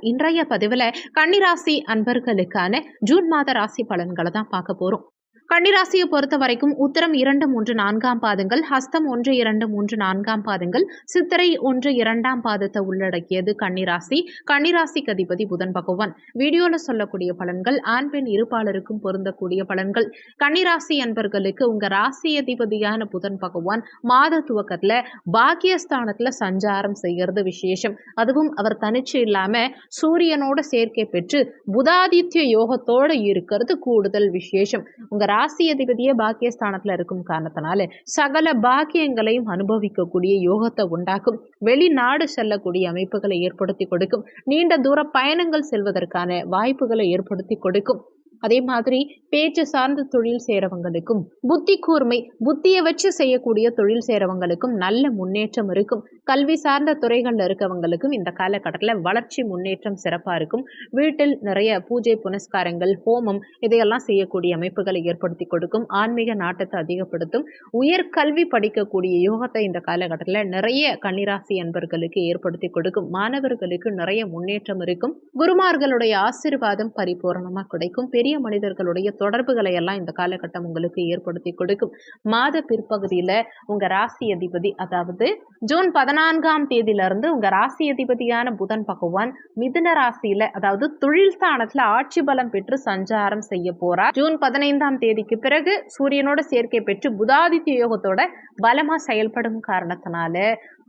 இன்றைய பதிவில் கன்னிராசி அன்பர்களுக்கான ஜூன் மாத ராசி பலன்களை தான் பார்க்க போகிறோம் கன்னிராசியை பொறுத்த வரைக்கும் உத்தரம் இரண்டு மூன்று நான்காம் பாதங்கள் ஹஸ்தம் ஒன்று இரண்டு மூன்று நான்காம் பாதங்கள் சித்திரை ஒன்று இரண்டாம் பாதத்தை உள்ளடக்கியது கன்னிராசி. கன்னிராசிக்கு அதிபதி புதன் பகவான். வீடியோல சொல்லக்கூடிய பலன்கள் ஆண் பெண் இருப்பாளருக்கும் பொருந்தக்கூடிய பலன்கள். கன்னிராசி என்பர்களுக்கு உங்க ராசி அதிபதியான புதன் பகவான் மாத துவக்கத்துல பாக்கியஸ்தானத்துல சஞ்சாரம் செய்கிறது விசேஷம். அதுவும் அவர் தனிச்சு இல்லாம சூரியனோட சேர்க்கை பெற்று புதாதித்ய யோகத்தோட இருக்கிறது கூடுதல் விசேஷம். உங்க ராசி அதிபதியே பாக்கியஸ்தானத்துல இருக்கும் காரணத்தினால சகல பாக்கியங்களையும் அனுபவிக்கக்கூடிய யோகத்தை உண்டாக்கும். வெளிநாடு செல்லக்கூடிய அமைப்புகளை ஏற்படுத்தி கொடுக்கும். நீண்ட தூர பயணங்கள் செல்வதற்கான வாய்ப்புகளை ஏற்படுத்தி கொடுக்கும். அதே மாதிரி பேச்சு சார்ந்த தொழில் செய்கிறவங்களுக்கும் புத்தி கூர்மை புத்தியை வச்சு செய்யக்கூடிய தொழில் செய்கிறவங்களுக்கும் நல்ல முன்னேற்றம் இருக்கும். கல்வி சார்ந்த துறைகளில் இருக்கவங்களுக்கும் இந்த காலகட்டத்தில் வளர்ச்சி முன்னேற்றம் சிறப்பாக இருக்கும். வீட்டில் நிறைய பூஜை புனஸ்காரங்கள் ஹோமம் இதையெல்லாம் செய்யக்கூடிய அமைப்புகளை ஏற்படுத்தி கொடுக்கும். ஆன்மீக நாட்டத்தை அதிகப்படுத்தும். உயர் கல்வி படிக்கக்கூடிய யோகத்தை இந்த காலகட்டத்தில் நிறைய கன்னிராசி அன்பர்களுக்கு ஏற்படுத்தி கொடுக்கும். மாணவர்களுக்கு நிறைய முன்னேற்றம் இருக்கும். குருமார்களுடைய ஆசீர்வாதம் பரிபூர்ணமாக கிடைக்கும். பெரிய பெரிய மனிதர்களுடைய தொடர்புகளை எல்லாம் இந்த காலகட்டம் உங்களுக்கு ஏற்படுத்தி கொடுக்கும். மாத பிற்பகுதியில உங்க ராசி அதிபதி அதாவது ஜூன் பதினான்காம் தேதியிலிருந்து உங்க ராசி அதிபதியான புதன் பகவான் மிதுன ராசியில அதாவது தொழில் ஸ்தானத்துல ஆட்சி பலம் பெற்று சஞ்சாரம் செய்ய போறார். ஜூன் பதினைந்தாம் தேதிக்கு பிறகு சூரியனோட சேர்க்கை பெற்று புதாதித்ய யோகத்தோட பலமா செயல்படும் காரணத்தினால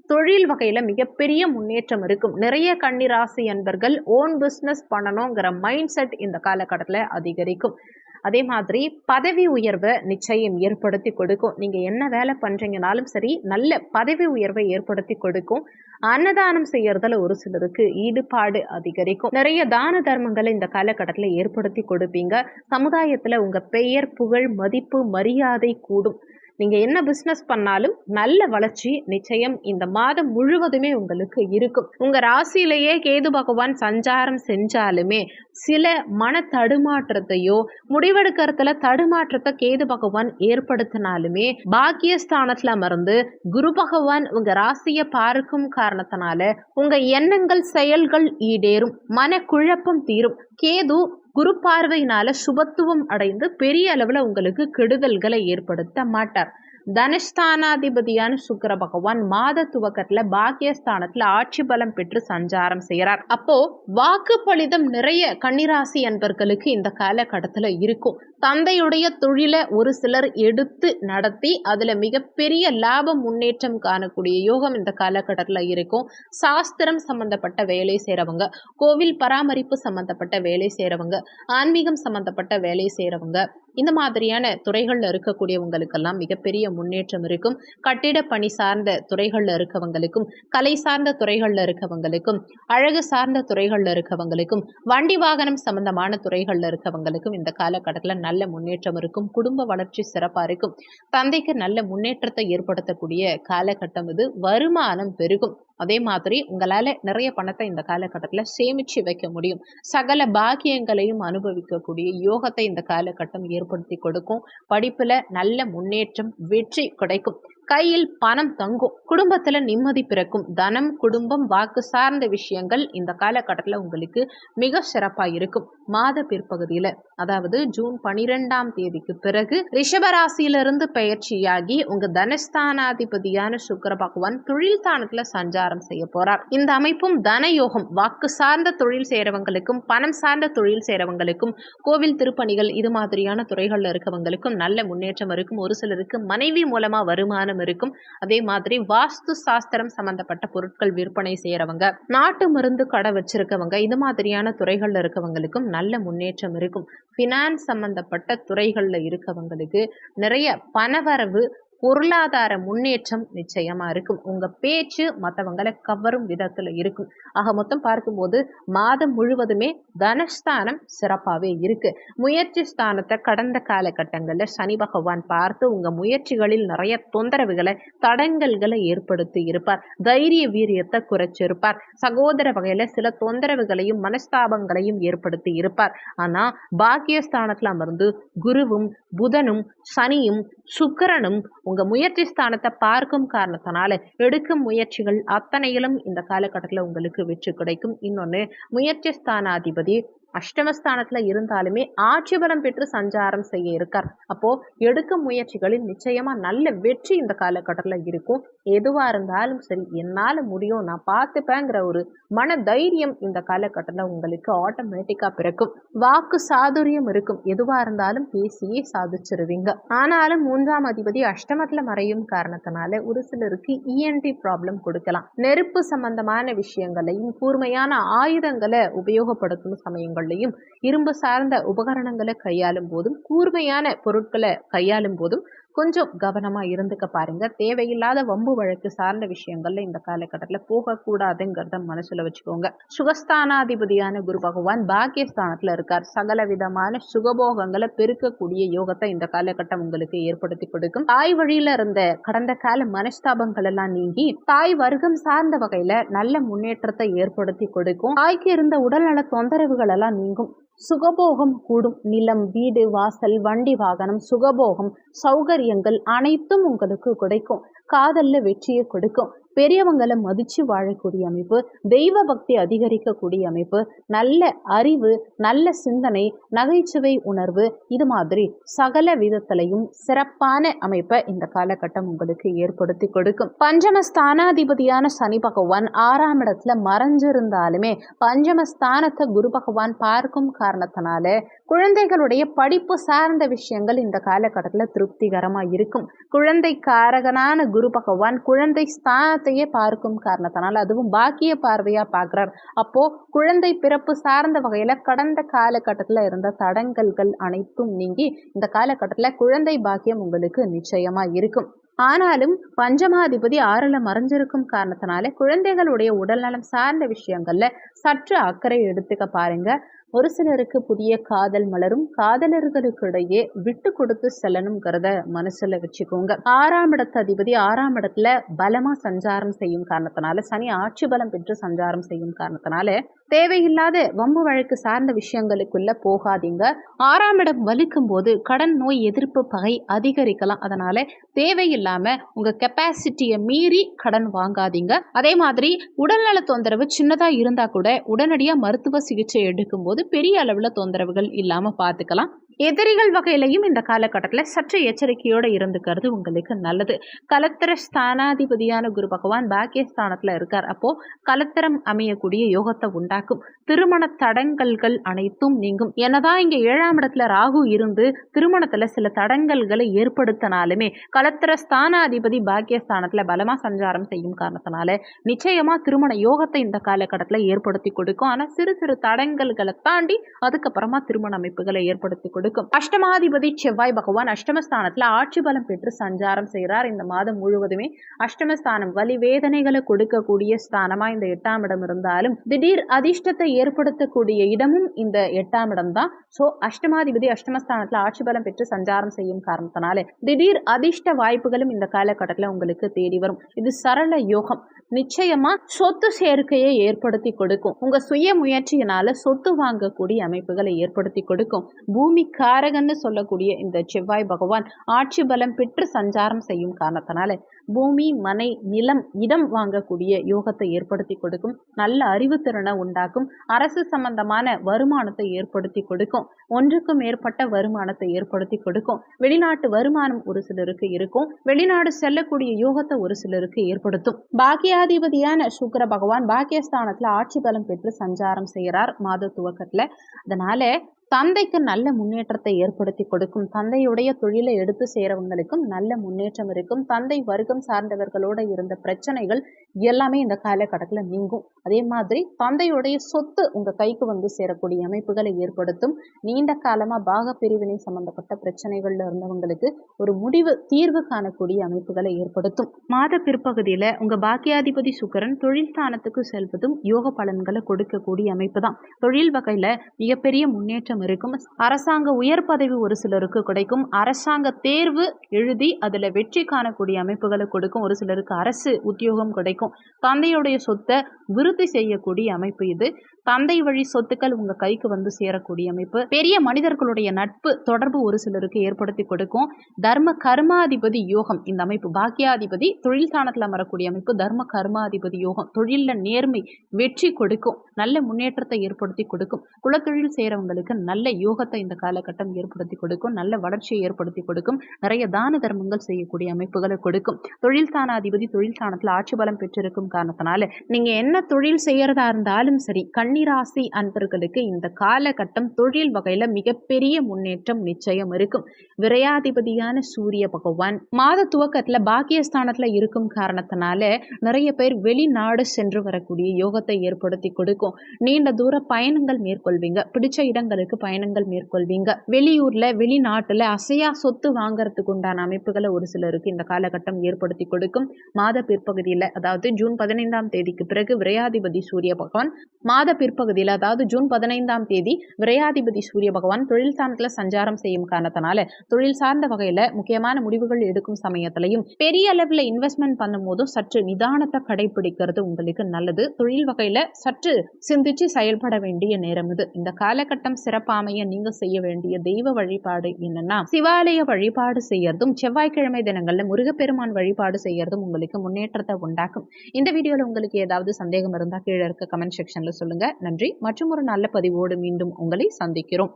தொழில் வகையில மிகப்பெரிய முன்னேற்றம் இருக்கும். நிறைய கன்னிராசி அன்பர்கள் ஓன் பிஸ்னஸ் பண்ணணுங்கிற மைண்ட் செட் இந்த காலகட்டத்தில் அதிகரிக்கும். அதே மாதிரி பதவி உயர்வை நிச்சயம் ஏற்படுத்தி கொடுக்கும். நீங்க என்ன வேலை பண்றீங்கனாலும் சரி நல்ல பதவி உயர்வை ஏற்படுத்தி கொடுக்கும். அன்னதானம் செய்யறதுல ஒரு சிலருக்கு ஈடுபாடு அதிகரிக்கும். நிறைய தான தர்மங்களை இந்த காலகட்டத்தில் ஏற்படுத்தி கொடுப்பீங்க. சமுதாயத்துல உங்க பெயர் புகழ் மதிப்பு மரியாதை கூடும். நீங்கள் என்ன பிஸ்னஸ் பண்ணாலும் நல்ல வளர்ச்சி நிச்சயம் இந்த மாதம் முழுவதுமே உங்களுக்கு இருக்கும். உங்கள் ராசியிலேயே கேது பகவான் சஞ்சாரம் செஞ்சாலுமே சில மன தடுமாற்றத்தையோ முடிவெடுக்கிறதுல தடுமாற்றத்தை கேது பகவான் ஏற்படுத்தினாலுமே பாக்கியஸ்தானத்தில் அமர்ந்து குரு பகவான் உங்கள் ராசியை பார்க்கும் காரணத்தினால உங்கள் எண்ணங்கள் செயல்கள் ஈடேறும். மன குழப்பம் தீரும். கேது குரு பார்வையினால சுபத்துவம் அடைந்து பெரிய அளவில் உங்களுக்கு கெடுதல்களை ஏற்படுத்த மாட்டார். தனஸ்தானாதிபதியான சுக்கர பகவான் மாத துவக்கத்துல பாக்கியஸ்தானத்துல ஆட்சி பலம் பெற்று சஞ்சாரம் செய்கிறார். அப்போ வாக்கு பலிதம் நிறைய கன்னிராசி அன்பர்களுக்கு இந்த காலகட்டத்துல இருக்கும். தந்தையுடைய தொழிலை ஒரு சிலர் எடுத்து நடத்தி அதுல மிகப்பெரிய லாபம் முன்னேற்றம் காணக்கூடிய யோகம் இந்த காலகட்டத்தில் இருக்கும். சாஸ்திரம் சம்பந்தப்பட்ட வேலை செய்கிறவங்க கோவில் பராமரிப்பு சம்பந்தப்பட்ட வேலை செய்கிறவங்க ஆன்மீகம் சம்பந்தப்பட்ட வேலை செய்கிறவங்க இந்த மாதிரியான துறைகளில் இருக்கக்கூடியவங்களுக்கெல்லாம் மிகப்பெரிய முன்னேற்றம் இருக்கும். கட்டிட பணி சார்ந்த துறைகளில் இருக்கவங்களுக்கும் கலை சார்ந்த துறைகளில் இருக்கவங்களுக்கும் அழகு சார்ந்த துறைகளில் இருக்கவங்களுக்கும் வண்டி வாகனம் சம்பந்தமான துறைகளில் இருக்கவங்களுக்கும் இந்த காலகட்டத்தில் நல்ல முன்னேற்றம் இருக்கும். குடும்ப வளர்ச்சி சிறப்பாக இருக்கும். தந்தைக்கு நல்ல முன்னேற்றத்தை ஏற்படுத்தக்கூடிய காலகட்டம் இது. வருமானம் பெருகும். அதே மாதிரி உங்களால் நிறைய பணத்தை இந்த காலகட்டத்தில் சேமித்து வைக்க முடியும். சகல பாக்கியங்களையும் அனுபவிக்கக்கூடிய யோகத்தை இந்த காலகட்டம் ஏற்படுத்தி கொடுக்கும். படிப்பில் நல்ல முன்னேற்றம் வெற்றி கிடைக்கும். கையில் பணம் தங்கும். குடும்பத்தில் நிம்மதி பிறக்கும். தனம் குடும்பம் வாக்கு சார்ந்த விஷயங்கள் இந்த காலகட்டத்தில் உங்களுக்கு மிக சிறப்பாக இருக்கும். மாத பிற்பகுதியில் அதாவது ஜூன் பனிரெண்டாம் தேதிக்கு பிறகு ரிஷபராசியிலிருந்து பயிற்சியாகி உங்க தனஸ்தானாதிபதியான சுக்கர பகவான் தொழில் தானத்தில் சஞ்சாரம் செய்ய போறார். இந்த அமைப்பும் தனயோகம் வாக்கு சார்ந்த தொழில் செய்கிறவங்களுக்கும் பணம் சார்ந்த தொழில் செய்கிறவங்களுக்கும் கோவில் திருப்பணிகள் இது மாதிரியான துறைகளில் இருக்கவங்களுக்கும் நல்ல முன்னேற்றம் இருக்கும். ஒரு சிலருக்கு மனைவி மூலமா வருமானம் வருமானம் இருக்கும். அதே மாதிரி வாஸ்து சாஸ்திரம் சம்பந்தப்பட்ட பொருட்கள் விற்பனை செய்யறவங்க நாட்டு மருந்து கடை வச்சிருக்கவங்க இது மாதிரியான துறைகள்ல இருக்கவங்களுக்கும் நல்ல முன்னேற்றம் இருக்கும். ஃபினான்ஸ் சம்பந்தப்பட்ட துறைகள்ல இருக்கவங்களுக்கு நிறைய பணவரவு பொருளாதார முன்னேற்றம் நிச்சயமா இருக்கும். உங்க பேச்சு மற்றவங்களை கவரும் விதத்துல இருக்கும். ஆக மொத்தம் பார்க்கும்போது மாதம் முழுவதுமே தனஸ்தானம் சிறப்பாகவே இருக்கு. முயற்சி ஸ்தானத்தை கடந்த காலகட்டங்களில் சனி பகவான் பார்த்து உங்க முயற்சிகளில் நிறைய தொந்தரவுகளை தடங்கல்களை ஏற்படுத்தி இருப்பார். தைரிய வீரியத்தை குறைச்சிருப்பார். சகோதர வகையில சில தொந்தரவுகளையும் மனஸ்தாபங்களையும் ஏற்படுத்தி இருப்பார். ஆனா பாக்கியஸ்தானத்துல அமர்ந்து குருவும் புதனும் சனியும் சுக்கரனும் உங்க முயற்சி ஸ்தானத்தை பார்க்கும் காரணத்தினால எடுக்கும் முயற்சிகள் அத்தனையிலும் இந்த காலகட்டத்தில் உங்களுக்கு வெற்றி கிடைக்கும். இன்னொன்று முயற்சி ஸ்தானாதிபதி அஷ்டமஸ்தானத்துல இருந்தாலுமே ஆட்சி பலம் பெற்று சஞ்சாரம் செய்ய இருக்கார். அப்போ எடுக்கும் முயற்சிகளில் நிச்சயமா நல்ல வெற்றி இந்த காலகட்டத்தில் இருக்கும். எதுவாக இருந்தாலும் சரி என்னால் முடியும் நான் பார்த்துப்பேங்கிற ஒரு மன தைரியம் இந்த காலகட்டத்தில் உங்களுக்கு ஆட்டோமேட்டிக்காக பிறக்கும். வாக்கு சாதுரியம் இருக்கும். எதுவாக இருந்தாலும் பேசியே சாதிச்சிருவீங்க. ஆனாலும் மூன்றாம் அதிபதி அஷ்டமத்துல மறையும் காரணத்தினால ஒரு சிலருக்கு இஎன்டி ப்ராப்ளம் கொடுக்கலாம். நெருப்பு சம்பந்தமான விஷயங்களையும் கூர்மையான ஆயுதங்களை உபயோகப்படுத்தும் சமயங்கள்லையும் இரும்பு சார்ந்த உபகரணங்களை கையாளும் போதும் கூர்மையான பொருட்களை கையாளும் போதும் கொஞ்சம் கவனமாக இருந்துக்க பாருங்க. தேவையில்லாத வம்பு வழக்கு சார்ந்த விஷயங்கள்ல இந்த காலகட்டத்தில் போகக்கூடாதுங்கிறத மனசுல வச்சுக்கோங்க. சுகஸ்தானாதிபதியான குரு பகவான் பாக்கியஸ்தானத்தில் இருக்கார். சகல விதமான சுகபோகங்களை பெருக்கக்கூடிய யோகத்தை இந்த காலகட்டம் உங்களுக்கு ஏற்படுத்தி கொடுக்கும். தாய் வழியில இருந்த கடந்த கால மனஸ்தாபங்கள் எல்லாம் நீங்கி தாய் வர்க்கம் சார்ந்த வகையில நல்ல முன்னேற்றத்தை ஏற்படுத்தி கொடுக்கும். தாய்க்கு இருந்த உடல்நல தொந்தரவுகள் எல்லாம் நீங்கும். சுகபோகம் கூடும் நிலம் வீடு வாசல் வண்டி வாகனம் சுகபோகம் சௌகரியங்கள் அனைத்தும் உங்களுக்கு கிடைக்கும். காதல்ல வெற்றியை கொடுக்கும். பெரியவங்களை மதித்து வாழக்கூடிய அமைப்பு தெய்வ பக்தி அதிகரிக்கக்கூடிய அமைப்பு நல்ல அறிவு நல்ல சிந்தனை நகைச்சுவை உணர்வு இது மாதிரி சகல விதத்திலையும் சிறப்பான அமைப்பை இந்த காலகட்டம் உங்களுக்கு ஏற்படுத்தி கொடுக்கும். பஞ்சம ஸ்தானாதிபதியான சனி பகவான் ஆறாம் இடத்துல மறைஞ்சிருந்தாலுமே பஞ்சம ஸ்தானத்தை குரு பகவான் பார்க்கும் காரணத்தினால குழந்தைகளுடைய படிப்பு சார்ந்த விஷயங்கள் இந்த காலகட்டத்தில் திருப்திகரமாக இருக்கும். குழந்தை காரகனான குரு பகவான் குழந்தை ஸ்தானத்தையே பார்க்கும் காரணத்தினால் அதுவும் பாக்கிய பார்வையாக பார்க்குறார். அப்போ குழந்தை பிறப்பு சார்ந்த வகையில் கடந்த காலகட்டத்தில் இருந்த தடங்கல்கள் அனைத்தும் நீங்கி இந்த காலகட்டத்தில் குழந்தை பாக்கியம் உங்களுக்கு நிச்சயமாக இருக்கும். ஆனாலும் பஞ்சமாதிபதி ஆறுல மறைஞ்சிருக்கும் காரணத்தினால குழந்தைகளுடைய உடல்நலம் சார்ந்த விஷயங்கள்ல சற்று அக்கறை எடுத்துக்க பாருங்க. ஒரு சிலருக்கு புதிய காதல் மலரும் காதலர்களுக்கு இடையே விட்டு கொடுத்து செல்லணுங்கிறத மனசுல வச்சுக்கோங்க. ஆறாம் இடத்து அதிபதி ஆறாம் இடத்துல பலமா சஞ்சாரம் செய்யும் காரணத்தினால சனி ஆட்சி பலம் பெற்று சஞ்சாரம் செய்யும் காரணத்தினால தேவையில்லாத வம்பு வழக்கு சார்ந்த விஷயங்களுக்குள்ள போகாதீங்க. ஆறாம் இடம் வலிக்கும் போது கடன் நோய் எதிர்ப்பு பகை அதிகரிக்கலாம். அதனால தேவையில்லாம உங்க கெப்பாசிட்டியை மீறி கடன் வாங்காதீங்க. அதே மாதிரி உடல்நல தொந்தரவு சின்னதா இருந்தா கூட உடனடியாக மருத்துவ சிகிச்சை எடுக்கும்போது பெரிய அளவுல தொந்தரவுகள் இல்லாம பார்த்துக்கலாம் எதிரிகள் வகையிலையும் இந்த காலகட்டத்தில் சற்று எச்சரிக்கையோடு இருந்துக்கிறது உங்களுக்கு நல்லது. கலத்திர ஸ்தானாதிபதியான குரு பகவான் பாக்கியஸ்தானத்தில் இருக்கார். அப்போ கலத்திரம் அமையக்கூடிய யோகத்தை உண்டாக்கும். திருமண தடங்கல்கள் அனைத்தும் நீங்கும். என்னதான் இங்கே ஏழாம் இடத்துல ராகு இருந்து திருமணத்தில் சில தடங்கல்களை ஏற்படுத்தினாலுமே கலத்திர ஸ்தானாதிபதி பாக்கியஸ்தானத்தில் பலமாக சஞ்சாரம் செய்யும் காரணத்தினால நிச்சயமாக திருமண யோகத்தை இந்த காலகட்டத்தில் ஏற்படுத்தி கொடுக்கும். ஆனால் சிறு சிறு தடங்கல்களை தாண்டி அதுக்கப்புறமா திருமண அமைப்புகளை ஏற்படுத்தி கொடுக்கும் அஷ்டமாதிபதி செவ்வாய் பகவான் அஷ்டமஸ்தானத்துல ஆட்சி பலம் பெற்று சஞ்சாரம் செய்கிறார் இந்த மாதம் முழுவதுமே அஷ்டமஸ்தானம் வலி வேதனைகளை கொடுக்கக்கூடிய ஸ்தானமா இந்த எட்டாம் இடம் இருந்தாலும் திடீர் அதிர்ஷ்டத்தை ஏற்படுத்தக்கூடிய இடமும் இந்த எட்டாம் இடம் தான். ஸோ அஷ்டமாதிபதி அஷ்டமஸ்தானத்துல ஆட்சி பலம் பெற்று சஞ்சாரம் செய்யும் காரணத்தினால திடீர் அதிர்ஷ்ட வாய்ப்புகளும் இந்த காலகட்டத்தில் உங்களுக்கு தேடி வரும். இது சரள யோகம். நிச்சயமா சொத்து சேர்க்கையை ஏற்படுத்தி கொடுக்கும். உங்க சுய முயற்சியினால சொத்து வாங்கக்கூடிய அமைப்புகளை ஏற்படுத்தி கொடுக்கும். பூமி காரகன்னு சொல்லக்கூடிய இந்த செவ்வாய் பகவான் ஆட்சி பலம் பெற்று சஞ்சாரம் செய்யும் காரணத்தினால பூமி மனை நிலம் இடம் வாங்கக்கூடிய யோகத்தை ஏற்படுத்தி கொடுக்கும். நல்ல அறிவுத்திறனை உண்டாக்கும். அரசு சம்பந்தமான வருமானத்தை ஏற்படுத்தி கொடுக்கும். ஒன்றுக்கும் மேற்பட்ட வருமானத்தை ஏற்படுத்தி கொடுக்கும். வெளிநாட்டு வருமானம் ஒரு சிலருக்கு இருக்கும். வெளிநாடு செல்லக்கூடிய யோகத்தை ஒரு சிலருக்கு ஏற்படுத்தும். பாக்கியாதிபதியான சுக்கர பகவான் பாக்கியஸ்தானத்துல ஆட்சி பலம் பெற்று சஞ்சாரம் செய்கிறார் மாத துவக்கத்துல. அதனால தந்தைக்கு நல்ல முன்னேற்றத்தை ஏற்படுத்தி கொடுக்கும் தந்தையுடைய தொழிலை எடுத்து சேரவங்களுக்கும் நல்ல முன்னேற்றம் இருக்கும். தந்தை வர்க்கம் சார்ந்தவர்களோட இருந்த பிரச்சனைகள் எல்லாமே இந்த காலகட்டத்தில் நீங்கும். அதே மாதிரி தந்தையுடைய சொத்து உங்க கைக்கு வந்து சேரக்கூடிய அமைப்புகளை ஏற்படுத்தும். நீண்ட காலமா பாக பிரிவினை சம்பந்தப்பட்ட பிரச்சனைகள்ல இருந்தவங்களுக்கு ஒரு முடிவு தீர்வு காணக்கூடிய அமைப்புகளை ஏற்படுத்தும். மாத பிற்பகுதியில உங்க பாக்கியாதிபதி சுக்கரன் தொழில் ஸ்தானத்துக்கு செல்வதும் யோக பலன்களை கொடுக்கக்கூடிய அமைப்பு தான். தொழில் வகையில மிகப்பெரிய முன்னேற்றம் இருக்கும். அரசாங்க உயர் பதவி ஒரு சிலருக்கு கிடைக்கும். அரசாங்க தேர்வு எழுதி அதில் வெற்றி காணக்கூடிய அமைப்புகளை கொடுக்கும். ஒரு சிலருக்கு அரசு உத்தியோகம் கிடைக்கும். தந்தையுடைய சொத்தை விருத்தி செய்யக்கூடிய அமைப்பு இது. தந்தை வழி சொத்துக்கள் உங்க கைக்கு வந்து சேரக்கூடிய அமைப்பு. பெரிய மனிதர்களுடைய நட்பு தொடர்பு ஒரு சிலருக்கு ஏற்படுத்தி கொடுக்கும். தர்ம கர்மாதிபதி யோகம் இந்த அமைப்பு. பாக்கியாதிபதி தொழில் ஸ்தானத்தில் அமரக்கூடிய அமைப்பு. தர்ம கர்மாதிபதி யோகம். தொழிலில் நேர்மை வெற்றி கொடுக்கும். நல்ல முன்னேற்றத்தை ஏற்படுத்தி கொடுக்கும். குலத்தொழில் செய்கிறவங்களுக்கு நல்ல யோகத்தை இந்த காலகட்டம் ஏற்படுத்தி கொடுக்கும். நல்ல வளர்ச்சியை ஏற்படுத்தி கொடுக்கும். நிறைய தான தர்மங்கள் செய்யக்கூடிய அமைப்புகளை கொடுக்கும். தொழில் ஸ்தானாதிபதி தொழில் ஸ்தானத்தில் ஆட்சி பலம் பெற்றிருக்கும் காரணத்தினால நீங்க என்ன தொழில் செய்யறதா இருந்தாலும் சரி கன்னிராசி அன்பர்களுக்கு இந்த காலகட்டம் தொழில் வகையில மிகப்பெரிய முன்னேற்றம் நிச்சயம் இருக்கும். விரையாதிபதியான சூரிய பகவான் மாத துவக்கத்துல பாக்கியஸ்தானத்துல இருக்கும் காரணத்தினால நிறைய பேர் வெளிநாடு சென்று வரக்கூடிய யோகத்தை ஏற்படுத்தி கொடுக்கும். நீண்ட தூர பயணங்கள் மேற்கொள்வீங்க. பிடிச்ச இடங்களுக்கு பயணங்கள் மேற்கொள்வீங்க. வெளியூர்ல வெளிநாட்டுல அசையா சொத்து வாங்கறதுக்கு உண்டான அமைப்புகளை ஒரு சிலருக்கு இந்த காலகட்டம் ஏற்படுத்தி கொடுக்கும். மாத பிற்பகுதியில் அதாவது ஜூன் பதினைந்தாம் தேதிக்கு பிறகு விரையாதிபதி சூரிய பகவான் மாத பிற்பகுதியில் அதாவது ஜூன் பதினைந்தாம் தேதி விரையாதிபதி சூரிய பகவான் தொழில் ஸ்தானத்தில் சஞ்சாரம் செய்யும் காரணத்தினால தொழில் சார்ந்த வகையில் முக்கியமான முடிவுகள் எடுக்கும் சமயத்திலையும் பெரிய அளவில் இன்வெஸ்ட்மெண்ட் பண்ணும்போதும் சற்று நிதானத்தை கடைபிடிக்கிறது உங்களுக்கு நல்லது. தொழில் வகையில் சற்று சிந்திச்சு செயல்பட வேண்டிய நேரம் இது. இந்த காலகட்டம் சிறப்பாமைய நீங்க செய்ய வேண்டிய தெய்வ வழிபாடு என்னன்னா சிவாலய வழிபாடு செய்யறதும் செவ்வாய்க்கிழமை தினங்கள்ல முருகப்பெருமான் வழிபாடு செய்யறதும் உங்களுக்கு முன்னேற்றத்தை உண்டாக்கும். இந்த வீடியோவில் உங்களுக்கு ஏதாவது சந்தேகம் இருந்தால் கீழே இருக்க கமெண்ட் செக்ஷன்ல சொல்லுங்க. நன்றி. மற்றும் ஒரு நல்ல பதிவோடு மீண்டும் உங்களை சந்திக்கிறோம்.